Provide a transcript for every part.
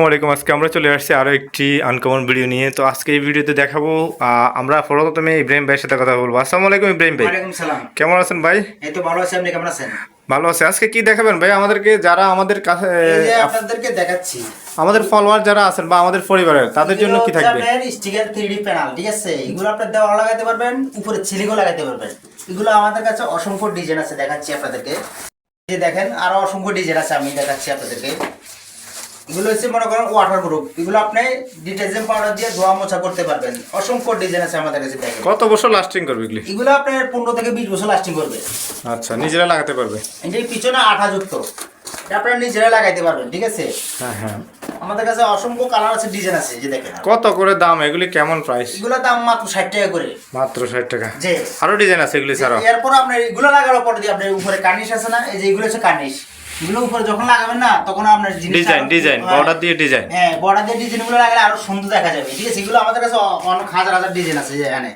আসসালামাইকুম আজকে আমরা চলে আসছি আরও একটি আনকমন ভিডিও নিয়ে। তো আজকে এই ভিডিওতে দেখাবো আমরা প্রথমে ইব্রাহিম ভাইয়ের সাথে কথা বলব। আসসালামু আলাইকুম ইব্রাহিম ভাই। কেমন আছেন ভাই? এই তো ভালো আছি। আপনি কেমন আছেন? ভালো আছে। আজকে কি দেখাবেন ভাই? আমাদেরকে যারা আমাদের কাছে আপনাদেরকে দেখাচ্ছি। আমাদের ফলোয়ার যারা আছেন বা আমাদের পরিবারের তাদের জন্য কি থাকবে? স্টিকার থ্রি প্যানেল ঠিক আছে? এগুলো আপনার দেওয়া লাগাতে পারবেন উপরে ছিলিগো লাগাতে পারবেন। এগুলো আমাদের কাছে অসংখ্য ডিজাইন আছে দেখাচ্ছি আপনাদেরকে। এই যে দেখেন আরও অসংখ্য ডিজাইন আছে আমি দেখাচ্ছি আপনাদেরকে। এগুলো হচ্ছে মনে করেন ওয়াটার প্রুফ এগুলো আপনি ডিটারজেন্ট পাউডার দিয়ে ধোয়া মোছা করতে পারবেন। অসংখ্য ডিজাইন আছে আমাদের কাছে দেখেন। কত বছর লাস্টিং করবে এগুলি? এগুলো আপনার পনেরো থেকে বিশ বছর লাস্টিং করবে। আচ্ছা নিজেরা লাগাতে পারবে? এই পিছনে আঠাযুক্ত এটা আপনারা নিজেরা লাগাইতে পারবেন ঠিক আছে? হ্যাঁ হ্যাঁ। আমাদের কাছে অসংখ্য কালার আছে ডিজাইন আছে যে দেখেন কত করে দাম? এগুলি কেমন প্রাইস এগুলো দাম মাত্র ষাট টাকা করে। মাত্র ষাট টাকা। যে আরও ডিজাইন আছে এগুলি ছাড়াও। এরপর আপনার এগুলো লাগানোর পর দিয়ে আপনার উপরে কার্নিশ আছে না এই যে এগুলো হচ্ছে কার্নিশ। এগুলো উপরে যখন লাগাবেন না তখন আপনার ডিজাইন ডিজাইন বর্ডার দিয়ে ডিজাইন হ্যাঁ বর্ডার দিয়ে ডিজাইনগুলো লাগালে আরও সুন্দর দেখা যাবে। ঠিক আছে এগুলো আমাদের কাছে অনেক হাজার হাজার ডিজাইন আছে এখানে।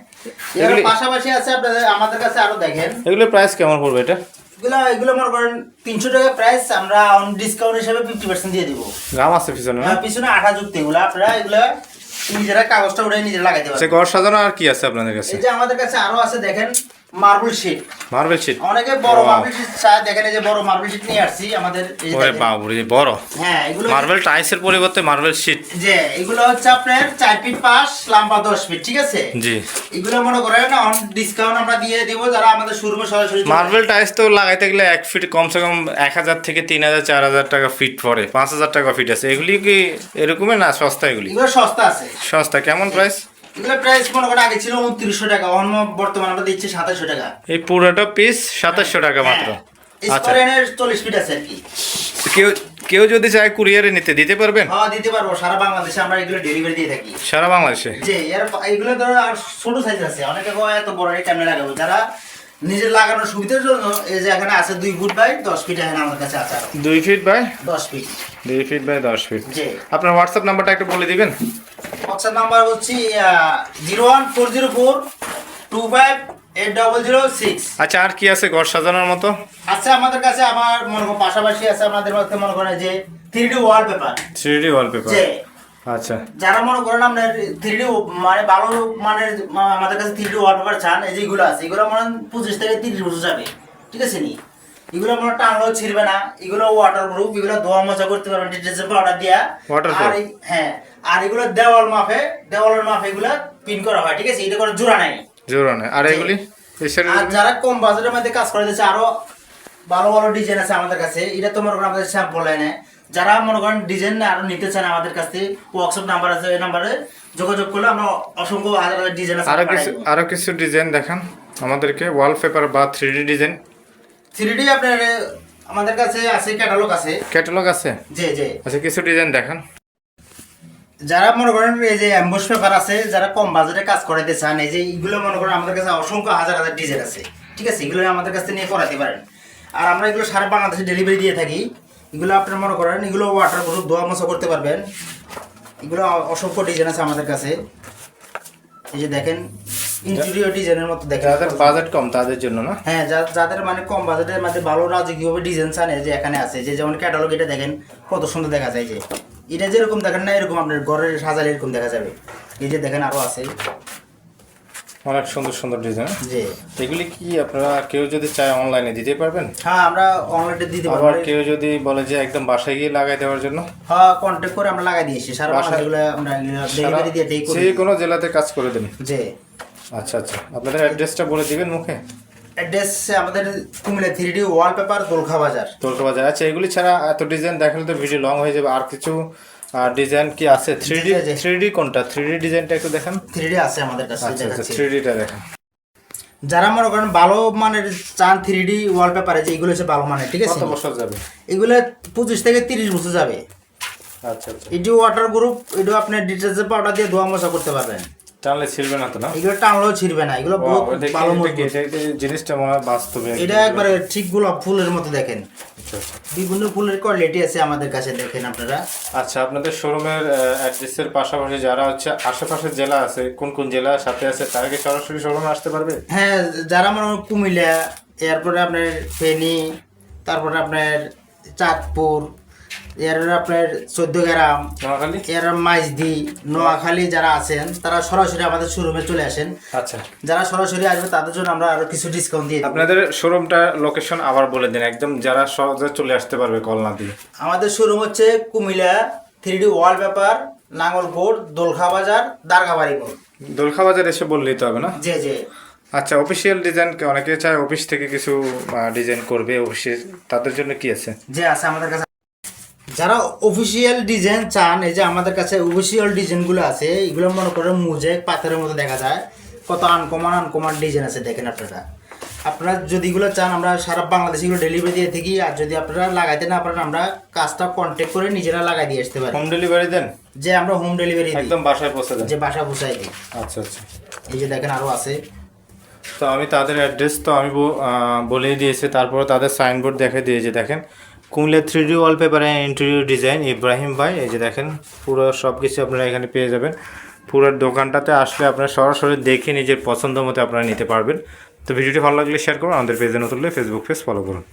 এগুলি- পাশাপাশি আছে আপনাদের আমাদের কাছে আরও দেখেন। এগুলোর প্রাইস কেমন পড়বে এটা? এগুলো এগুলো মনে করেন তিনশো টাকা প্রাইস আমরা ডিসকাউন্ট হিসেবে ফিফটি পার্সেন্ট দিয়ে দিব। গাম আছে পিছনে হ্যাঁ, পিছনে আঠা যুক্ত এগুলো আপনারা এগুলো নিজেরা কাগজটা নিজেরা লাগাইতে সে ঘর সাজানো আর কি আছে আপনাদের কাছে? এই যে আমাদের কাছে আরও আছে দেখেন মার্বেল শিট মার্বেল শিট অনেকে বড় মার্বেল শিট চায় দেখেন এই যে বড় মার্বেল শিট নিয়ে আসছি আমাদের এই যে ওরে বাবুরে বড়। হ্যাঁ এগুলো মার্বেল টাইলসের পরিবর্তে মার্বেল শিট যে এগুলো হচ্ছে আপনার চার ফিট পাঁচ লম্বা দশ ফিট ঠিক আছে? জি। এগুলো মনে করেন অন ডিসকাউন্ট আমরা দিয়ে দিব যারা আমাদের শোরুমে সরাসরি মার্বেল টাইলস তো লাগাইতে গেলে এক ফিট কমসে কম এক হাজার থেকে তিন হাজার চার হাজার টাকা ফিট পড়ে পাঁচ হাজার টাকা ফিট আছে। এগুলি কি এরকমই না সস্তা এগুলি? এগুলো সস্তা আছে। সস্তা কেমন প্রাইস এগুলো প্রাইস মনে করেন আগে ছিল উনত্রিশশো টাকা অন্য বর্তমানে আমরা দিচ্ছি সাতাশশো টাকা। এই পুরোটা পিস সাতাশশো টাকা মাত্র। আচ্ছা। চল্লিশ ফিট আছে আর কি। কেউ কেউ যদি চায় কুরিয়ারে নিতে দিতে পারবেন? হ্যাঁ দিতে পারব সারা বাংলাদেশে আমরা এগুলো ডেলিভারি দিয়ে থাকি। সারা বাংলাদেশে? এর এগুলো ধরো আর ছোট সাইজ আছে অনেকে কয় এত বড় ক্যামেরা লাগাবো। যারা নিজের লাগানোর সুবিধার জন্য এই যে এখানে আছে দুই ফুট বাই দশ ফিট এখানে আমাদের কাছে আছে দুই ফিট বাই? দশ ফিট দুই ফিট বাই দশ ফিট আপনার হোয়াটসঅ্যাপ নাম্বারটা একটু বলে দিবেন? হোয়াটসঅ্যাপ নাম্বার হচ্ছে zero one four zero four two five eight double zero six আচ্ছা আর কি আছে ঘর সাজানোর মতো? আছে আমাদের কাছে আমার মনে করেন পাশাপাশি আছে আমাদের মধ্যে মনে করেন যে three D wallpaper three D wallpaper আচ্ছা। যারা মনে করেন আপনার থ্রি ডি মানে ভালো মানের মা- আমাদের কাছে থ্রি ডি ওয়ালপেপার চান এই যে এগুলো আছে এগুলো মনে পঁচিশ থেকে তিরিশ বছর যাবে ঠিক আছে নি? এগুলো মনে টানলেও ছিড়বে না এগুলো ওয়াটার প্রুফ এগুলো ধোয়া মোছা করতে পারবেন ডিটারজেন্ট পাউডার দিয়া। আর হ্যাঁ আর এগুলো দেওয়াল মাপে দেওয়ালের মাপে এগুলো পিন করা হয় ঠিক আছে? এটা করে জোড়া নাই। জোরানে আর এগুলি? আর যারা কম বাজেটের মধ্যে কাজ করে দিচ্ছে আরও ভালো ভালো ডিজাইন আছে আমাদের কাছে। এটা তো মনে করেন আমাদের স্যাম্পল লাইনে যারা মনে করেন ডিজাইন আরও নিতে চান আমাদের কাছ থেকে ওয়ার্কশপ নাম্বার আছে এই নাম্বারে যোগাযোগ করলে আমরা অসংখ্য হাজার হাজার ডিজাইন আছে আরও কিছু আরও কিছু ডিজাইন দেখান আমাদেরকে ওয়ালপেপার বা three D design three D আপনার আমাদের কাছে আছে ক্যাটালগ আছে। ক্যাটালগ আছে? জি জি। আচ্ছা কিছু ডিজাইন দেখান। যারা মনে করেন এই যে অ্যাম্বুশ পেপার আছে যারা কম বাজেটে কাজ করাইতে চান এই যে এগুলো মনে করেন আমাদের কাছে অসংখ্য হাজার হাজার ডিজাইন আছে। ঠিক আছে এগুলো আমাদের কাছে নিয়ে করাতে পারেন। আর আমরা এগুলো সারা বাংলাদেশে ডেলিভারি দিয়ে থাকি। এগুলো আপনার মনে করেন এগুলো ওয়াটার প্রুফ ধোয়া মোছা করতে পারবেন। এগুলো অসংখ্য ডিজাইন আছে আমাদের কাছে। এই যে দেখেন ইন্টেরিয়র ডিজাইনের মতো দেখেন। যাদের বাজেট কম তাদের জন্য না? হ্যাঁ যাদের মানে কম বাজেটের মধ্যে ভালো রাজকীয়ভাবে ডিজাইন চান যে এখানে আছে যে যেমন ক্যাটালগ এটা দেখেন কত সুন্দর দেখা যায় যে। এটা যেরকম দেখেন না এরকম আপনার ঘরের সাজালে এরকম দেখা যাবে। এই যে দেখেন আরও আছে। অনেক সুন্দর সুন্দর ডিজাইন যে এগুলি কি আপনারা কেউ যদি চায় অনলাইনে দিতে পারবেন? হ্যাঁ আমরা অনলাইনে দিতে পারব। আবার কেউ যদি বলে যে একদম বাসায় গিয়ে লাগাই দেওয়ার জন্য? হ্যাঁ কন্ট্যাক্ট করে আমরা লাগাই দিয়েছি। সারা এগুলো আমরা ডেলিভারি দিয়ে ঠিক করি। যে কোনো জেলাতে কাজ করে দেন। যে আচ্ছা আচ্ছা। আপনাদের অ্যাড্রেসটা বলে দিবেন মুখে? অ্যাড্রেস আমাদের Cumilla three D wallpaper Dolkha বাজার তোলকা বাজার আচ্ছা এগুলি ছাড়া এত ডিজাইন দেখালে তো ভিডিও লং হয়ে যাবে। আর কিছু ডিজাইন কি আছে? Three D. থ্রি ডি কোনটা? থ্রি ডি ডিজাইনটা একটু দেখেন। থ্রি ডি আছে আমাদের কাছে আচ্ছা আচ্ছা থ্রি ডিটা দেখেন। যারা মনে করেন ভালো মানের চান থ্রি ডি ওয়ালপেপারে যে এগুলো হচ্ছে ভালো মানের ঠিক আছে? কত বছর যাবে? এগুলো পঁচিশ থেকে তিরিশ বছর যাবে। আচ্ছা আচ্ছা। এটি ওয়াটার গ্রুপ এটা আপনি ডিটারজেন্ট পাউডার দিয়ে ধোয়া মোছা করতে পারবেন। টানলে ছিড়বে না তো না? এগুলো টানলেও ছিড়বে না এগুলো বহুত ভালো মজবুত। জিনিসটা মনে হয় বাস্তবে এটা একবারে ঠিক গোলাপ ফুলের মতো দেখেন। বিভিন্ন ফুলের কোয়ালিটি আছে আমাদের কাছে দেখেন আপনারা। আচ্ছা আপনাদের শোরুমের অ্যাড্রেসের পাশাপাশি যারা হচ্ছে আশেপাশের জেলা আছে কোন কোন জেলা সাথে আছে তারা কি সরাসরি শোরুমে আসতে পারবে? হ্যাঁ যারা মনে কুমিল্লা এরপরে আপনার ফেনী তারপরে আপনার চাঁদপুর এর আপনার চোদ্দ গ্রাম এর মাইজদি নোয়াখালী যারা আছেন তারা সরাসরি আমাদের শোরুমে চলে আসেন। আচ্ছা। যারা সরাসরি আসবে তাদের জন্য আমরা আরও কিছু ডিসকাউন্ট দিয়ে আপনাদের শোরুমটা লোকেশন আবার বলে দিন একদম যারা সহজে চলে আসতে পারবে কল না দিয়ে। আমাদের শোরুম হচ্ছে Cumilla three D wall paper Nangalkot Dolkha বাজার দারগাবাড়ি মোড় দোলখা বাজার এসে বললেই তো হবে না? যে যে আচ্ছা অফিসিয়াল ডিজাইন অনেকে চায় অফিস থেকে কিছু ডিজাইন করবে অফিসে তাদের জন্য কি আছে? যে আছে আমাদের কাছে যারা অফিসিয়াল ডিজাইন চান এই যে আমাদের কাছে অফিসিয়াল ডিজাইনগুলো আছে এগুলো মনে করেন মুজেক পাথরের মতো দেখা যায়। কত আনকমন আনকমন ডিজাইন আছে দেখেন আপনারা। আপনারা যদি এগুলো চান আমরা সারা বাংলাদেশে এগুলো ডেলিভারি দিয়ে থাকি। আর যদি আপনারা লাগাইতে না পারেন আমরা কাজটা কন্ট্যাক্ট করে নিজেরা লাগাই দিয়ে আসতে পারি। হোম ডেলিভারি দেন? যে আমরা হোম ডেলিভারি একদম বাসায় পৌঁছে দেন। যে বাসা পৌঁছাই দিই। আচ্ছা আচ্ছা। এই যে দেখেন আরও আছে। তো আমি তাদের অ্যাড্রেস তো আমি বলেই দিয়েছি। তারপরে তাদের সাইনবোর্ড দেখে দিয়েছি দেখেন। Cumilla three D wallpaper and interior design Ibrahim ভাই, এই যে দেখেন, পুরো সব কিছু আপনারা এখানে পেয়ে যাবেন। পুরো দোকানটাতে আসলে আপনারা সরাসরি দেখে নিজের পছন্দ মতো আপনারা নিতে পারবেন। তো ভিডিওটি ভালো লাগলে শেয়ার করুন, আমাদের পেজে নতুন ফেসবুক পেজ ফলো করুন।